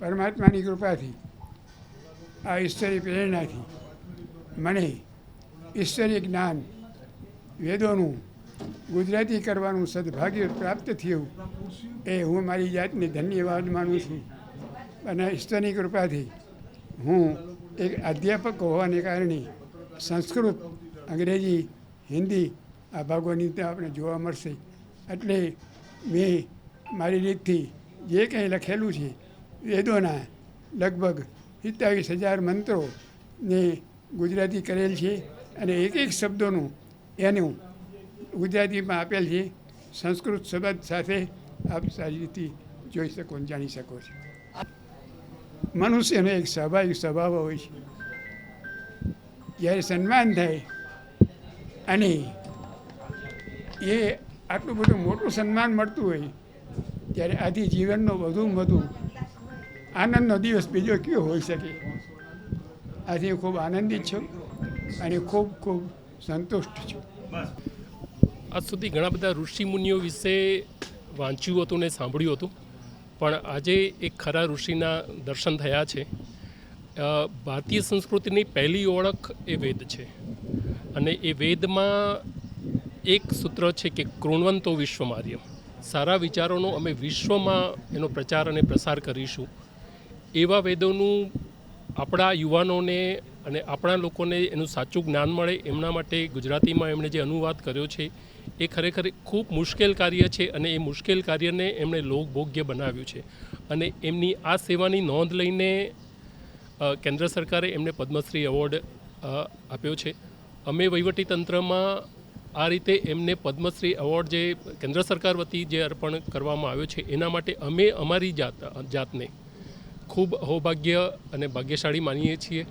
પરમાત્માની કૃપાથી, આ ઈશ્વરી પ્રેરણાથી, મને ઈશ્વરી જ્ઞાન, વેદોનું, ગુજરાતી કરવાનું સદભાગ્ય પ્રાપ્ત થયું, એ હું મારી જાતને ધન્યવાદ માનું છું. અને ઈશ્વરની કૃપાથી હું એક અધ્યાપક હોવાને કારણે સંસ્કૃત, અંગ્રેજી, હિન્દી આ ભાગોની તો આપણે જોવા મળશે. એટલે મેં મારી રીતથી જે કંઈ લખેલું છે વેદોના લગભગ સિત્તાવીસ હજાર મંત્રોને ગુજરાતી કરેલ છે અને એક એક શબ્દોનું એનું ગુજરાતીમાં આપેલ છે. સંસ્કૃત શબ્દ સાથે આપ સારી રીતે જોઈ શકો જાણી શકો છો. મનુષ્યનો એક સ્વાભાવિક સ્વભાવ હોય છે. જ્યારે સન્માન થાય અને એ આટલું બધું મોટું સન્માન મળતું હોય, ત્યારે આથી જીવનનો વધુમાં વધુ આનંદનો દિવસ બીજો કયો હોઈ શકે? આથી ખૂબ આનંદિત છું અને ખૂબ ખૂબ સંતુષ્ટ છું. આજ સુધી ઘણા બધા ઋષિમુનિઓ વિશે વાંચ્યું હતું ને સાંભળ્યું હતું, પણ આજે એક ખરા ઋષિના દર્શન થયા છે. ભારતીય સંસ્કૃતિની પહેલી ઓળખ એ વેદ છે. અને એ વેદમાં એક સૂત્ર છે કે કૃણવંતો વિશ્વમાર્ય સારા વિચારોનો અમે વિશ્વમાં એનો પ્રચાર અને પ્રસાર કરીશું. એવા વેદોનું આપણા યુવાનોને અને આપણા લોકોને એનું સાચું જ્ઞાન મળે એમના માટે ગુજરાતીમાં એમણે જે અનુવાદ કર્યો છે, એ ખરેખર ખૂબ મુશ્કેલ કાર્ય છે અને એ મુશ્કેલ કાર્યને એમણે લોકભોગ્ય બનાવ્યું છે. અને એમની આ સેવાની નોંધ લઈને કેન્દ્ર સરકારે એમને પદ્મશ્રી એવોર્ડ આપ્યો છે. અમે વહીવટી તંત્રમાં આ રીતે એમને પદ્મશ્રી એવોર્ડ જે કેન્દ્ર સરકાર વતી જે અર્પણ કરવામાં આવ્યો છે, એના માટે અમે અમારી જાત, જાતને ખૂબ અહોભાગ્ય અને ભાગ્યશાળી માનીએ છીએ.